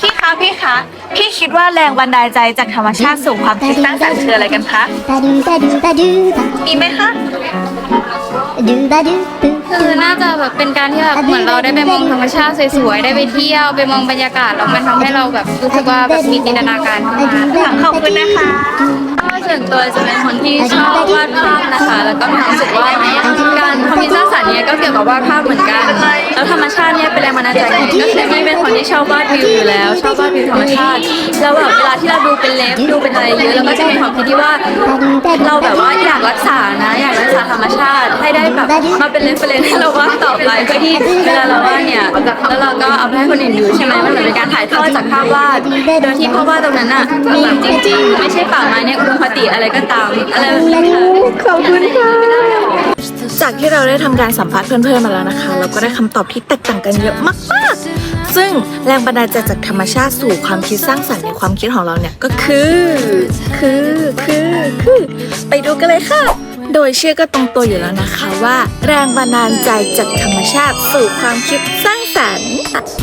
พี่คะพี่คะ พี่คิดว่าแรงบันดาลใจจากธรรมชาติสู่ความคิดสร้างสรรค์คืออะไรกันคะ ba do ba do ba do ba มีไหมคะ do ba do boo คือน่าจะแบบเป็นการที่แบบเหมือนเราได้ไปมองธรรมชาติสวยๆ ได้ไปเที่ยวไปมองบรรยากาศแล้วมันทำให้เราแบบรู้สึกว่าแบบมีจินตนาการขึ้นมา ขอบคุณนะคะก็ ส่วนตัวจะเป็นคนที่ชอบวาดภาพนะคะ แล้วก็มีความรู้สึกว่าการความคิดสร้างสรรค์เนี้ยก็เกี่ยวกับวาดภาพเหมือนกัน แล้วธรรมชาติเนี่ยเป็นแรงบันดาลใจของพี่ก็คือพี่เป็นคนที่ชอบวาดวิวอยู่แล้ว ชอบวาดวิวธรรมชาติ แล้วแบบเวลาที่เราดูเป็นเล็บดูเป็นอะไรเยอะแล้วก็จะมีความคิดที่ว่าเราแบบว่าอยากรักษาน ษาธรรมชาติให้ได้แบบมาเป็นเรฟเฟรนให้เราวาดต่อไปเพื่อที่เวลาเราวาดเนี่ยแล้วเราก็เอาไปให้คนอื่นดูใช่ไหมมันเหมือนเป็นการถ่ายทอดจากภาพวาดโดยที่ภาพวาดตรงนั้นอะมีจริงๆไม่ใช่ป่าไม้ในอุดมคติอะไรก็ตามอะไรแบบนี้ค่ะขอบคุณค่ะจากที่เราได้ทำการสัมภาษณ์เพื่อนๆมาแล้วนะคะ เราก็ได้คำตอบที่แตกต่างกันเยอะมากๆ ซึ่งแรงบันดาลใจจากธรรมชาติสู่ความคิดสร้างสรรค์ในความคิดของเราเนี่ยก็คือ คือ คือ คือ ไปดูกันเลยค่ะ โดยเชื่อก็ตรงตัวอยู่แล้วนะคะว่า แรงบันดาลใจจากธรรมชาติสู่ความคิดสร้างสรรค์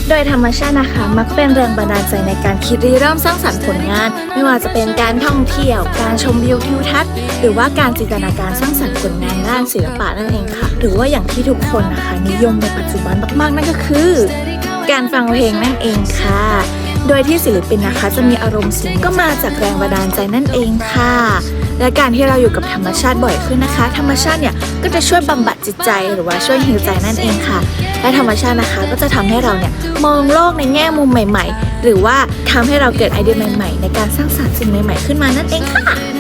โดยธรรมชาตินะคะ มักเป็นแรงบันดาลใจในการคิดริเริ่มสร้างสรรค์ผลงาน ไม่ว่าจะเป็นการท่องเที่ยว การชมวิวทิวทัศน์ หรือว่าการจินตนาการสร้างสรรค์ผลงานด้านศิลปะนั่นเองค่ะ หรือว่าอย่างที่ทุกคนนะคะ นิยมในปัจจุบันมากๆนั่นก็คือ การฟังเพลงนั่นเองค่ะ โดยที่ศิลปินนะคะ จะมีอารมณ์สียงก็มาจากแรงบันดาลใจนั่นเองค่ะ และการที่เราอยู่กับธรรมชาติบ่อยขึ้นนะคะ ธรรมชาติเนี่ยก็จะช่วยบำบัดจิตใจหรือว่าช่วยฮีลใจนั่นเองค่ะ และธรรมชาตินะคะก็จะทำให้เราเนี่ยมองโลกในแง่มุมใหม่ ๆ หรือว่าทำให้เราเกิดไอเดียใหม่ ๆ ในการสร้างสรรค์สิ่งใหม่ ๆ ขึ้นมานั่นเองค่ะ